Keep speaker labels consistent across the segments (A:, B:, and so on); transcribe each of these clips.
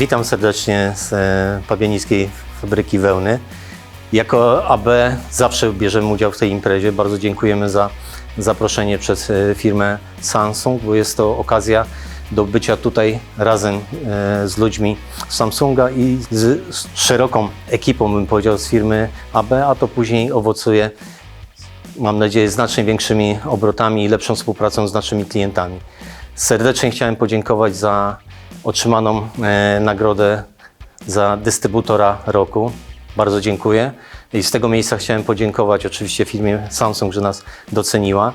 A: Witam serdecznie z e, Pabianickiej Fabryki Wełny. Jako AB zawsze bierzemy udział w tej imprezie. Bardzo dziękujemy za zaproszenie przez e, firmę Samsung, bo jest to okazja do bycia tutaj razem e, z ludźmi z Samsunga i z z szeroką ekipą, bym powiedział, z firmy AB, a to później owocuje mam nadzieję, znacznie większymi obrotami i lepszą współpracą z naszymi klientami. Serdecznie chciałem podziękować za otrzymaną e, nagrodę za dystrybutora roku. Bardzo dziękuję. I z tego miejsca chciałem podziękować oczywiście firmie Samsung, że nas doceniła.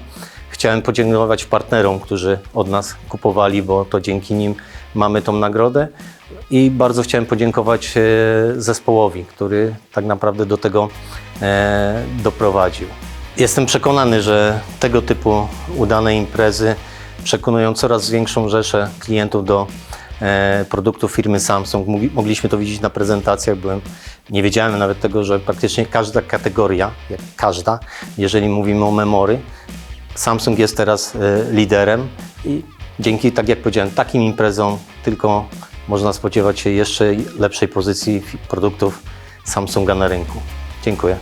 A: Chciałem podziękować partnerom, którzy od nas kupowali, bo to dzięki nim mamy tą nagrodę. I bardzo chciałem podziękować e, zespołowi, który tak naprawdę do tego e, doprowadził. Jestem przekonany, że tego typu udane imprezy przekonują coraz większą rzeszę klientów do produktów firmy Samsung. Mogli- Mogliśmy to widzieć na prezentacjach. Byłem, nie wiedziałem nawet tego, że praktycznie każda kategoria, jak każda, jeżeli mówimy o memory, Samsung jest teraz e, liderem i dzięki, tak jak powiedziałem, takim imprezom tylko można spodziewać się jeszcze lepszej pozycji produktów Samsunga na rynku. Dziękuję.